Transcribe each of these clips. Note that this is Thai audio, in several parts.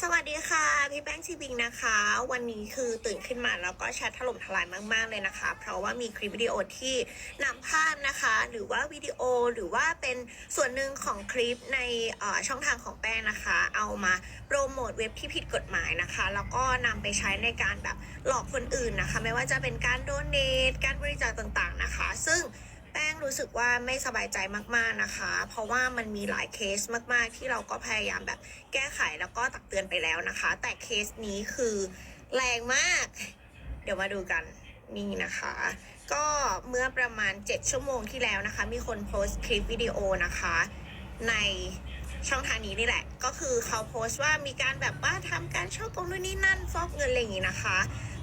สวัสดีค่ะ พี่แป้งชีบิงนะคะ วันนี้คือตื่นขึ้นมาแล้วก็แชทถล่มทลายมาก ๆ เลยนะคะ เพราะว่ามีคลิปวิดีโอที่นำภาพนะคะ หรือว่าวิดีโอหรือว่าเป็นส่วนหนึ่งของคลิปในช่องทางของแป้งนะคะ เอามาโปรโมทเว็บที่ผิดกฎหมายนะคะ แล้วก็นำไปใช้ในการแบบหลอกคนอื่นนะคะ ไม่ว่าจะเป็นการโดเนทการบริจาคต่างๆนะคะ รู้สึกว่าไม่สบายใจมากๆนะคะ เพราะว่ามันมีหลายเคสมากๆ ที่เราก็พยายามแบบแก้ไขแล้วก็ตักเตือนไปแล้วนะคะ แต่เคสนี้คือแรงมาก เดี๋ยวมาดูกันนี่นะคะ ก็เมื่อประมาณ 7 ชั่วโมงที่แล้วนะคะ มีคนโพสต์คลิปวิดีโอนะคะ ในช่องทางนี้นี่แหละ ก็คือเขาโพสต์ว่ามีการแบบว่าทำการช่อกงนู่นนี่นั่นฟอกเงินอะไรอย่างงี้นะคะ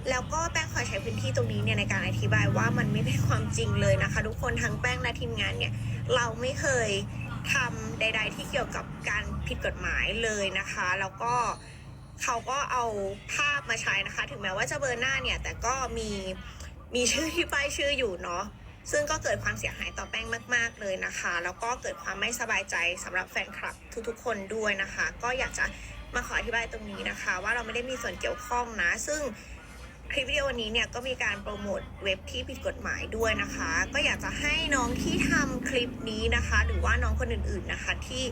แล้วก็แป้งขอใช้พื้นที่ตรงนี้เนี่ยในการอธิบายว่ามันไม่เป็นความจริงเลยนะคะ ทุกคนทั้งแป้งและทีมงานเนี่ยเราไม่เคยทำใด ๆ ที่เกี่ยวกับการผิดกฎหมายเลยนะคะ แล้วก็เขาก็เอาภาพมาใช้นะคะ ถึงแม้ว่าจะเบอร์หน้าเนี่ยแต่ก็มีมีชื่อที่ป้ายชื่ออยู่เนาะซึ่งก็เกิดความเสียหายต่อแป้งมาก ๆ เลยนะคะ แล้วก็เกิดความไม่สบายใจสำหรับแฟนคลับทุกๆ คนด้วยนะคะ ก็อยากจะมาขออธิบายตรงนี้นะคะ ว่าเราไม่ได้มีส่วนเกี่ยวข้องนะ ซึ่ง คลิปวิดีโอนี้เนี่ยก็มีการโปรโมทเว็บที่ผิดกฎหมายด้วยนะคะ ก็อยากจะให้น้องที่ทำคลิปนี้นะคะ หรือว่าน้องคนอื่นๆนะคะที่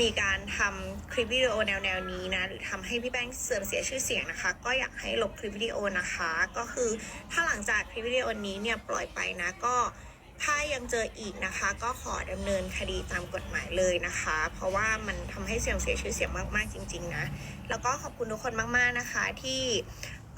มีการทำคลิปวิดีโอแนวๆนี้นะหรือทำให้พี่แป้งเสื่อมเสียชื่อเสียงนะคะ ก็อยากให้ลบคลิปวิดีโอนะคะ ก็คือถ้าหลังจากคลิปวิดีโอนี้เนี่ยปล่อยไปนะก็ถ้ายังเจออีกนะคะ ก็ขอดำเนินคดีตามกฎหมายเลยนะคะ เพราะว่ามันทำให้เสื่อมเสียชื่อเสียงมากๆจริง ๆ นะ แล้วก็ขอบคุณทุกคนมากๆนะคะที่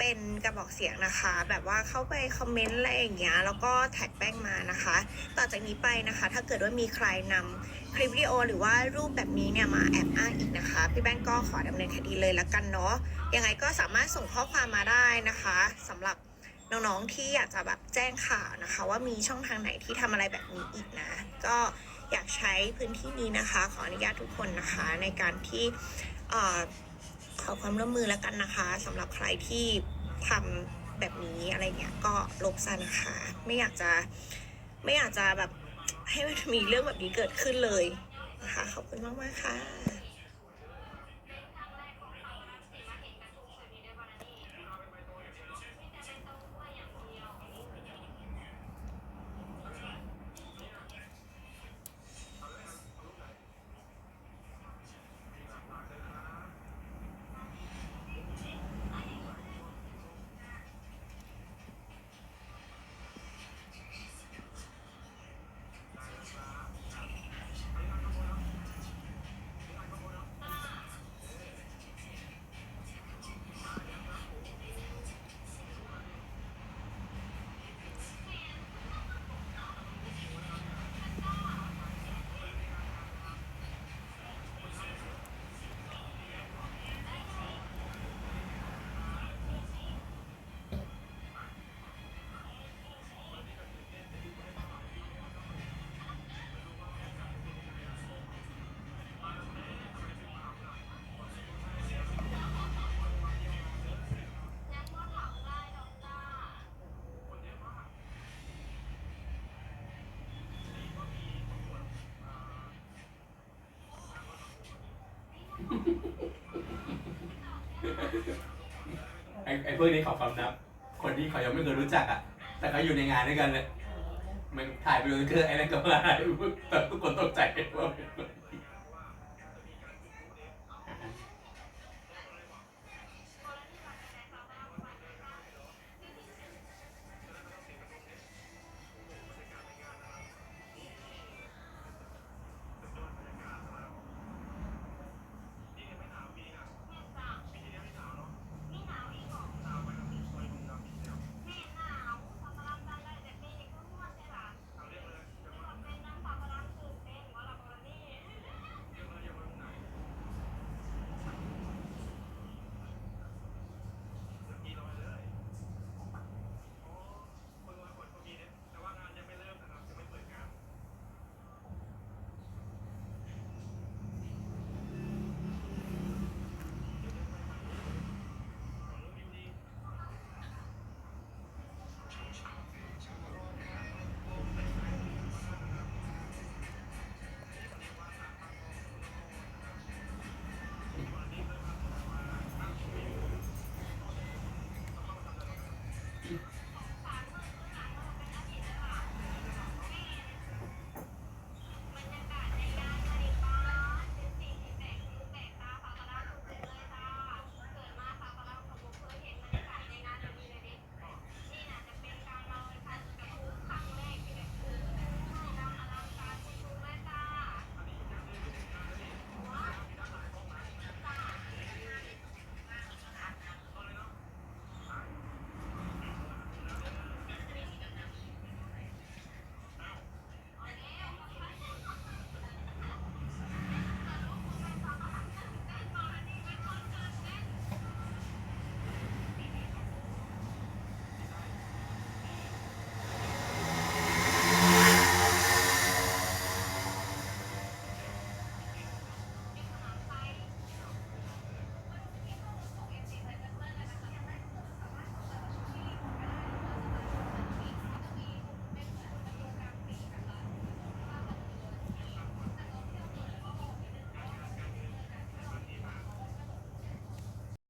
เป็นกระบอกเสียงนะคะ แบบว่าเข้าไปคอมเมนต์อะไรอย่างเงี้ยแล้วก็แท็กแป้งมานะคะ ต่อจากนี้ไปนะคะ ถ้าเกิดว่ามีใครนำคลิปวิดีโอหรือว่ารูปแบบนี้เนี่ยมาแอบอ้างอีกนะคะ พี่แป้งก็ขอดำเนินคดีเลยละกันเนาะยังไงก็สามารถส่งข้อความมาได้นะคะสำหรับน้องๆที่อยากจะแบบแจ้งข่าวนะคะ ว่ามีช่องทางไหนที่ทำอะไรแบบนี้อีกนะ ก็อยากใช้พื้นที่นี้นะคะ ขออนุญาตทุกคนนะคะในการที่อ่อ ขอความร่วมมือแล้วกันนะคะสำหรับใครที่ทำแบบนี้อะไรเงี้ยก็ลบซะนะคะ ไม่อยากจะไม่อยากจะแบบให้มันมีเรื่องแบบนี้เกิดขึ้นเลยนะคะขอบคุณมากมากค่ะ ไอ้ไอ้พวกนี้เขาความนับ คนที่เขายังไม่เคยรู้จักอะ แต่เขาอยู่ในงานด้วยกันเลยมันถ่ายไปดูคือไอ้นั่นก็มาแต่ทุกตกใจว่าเป็น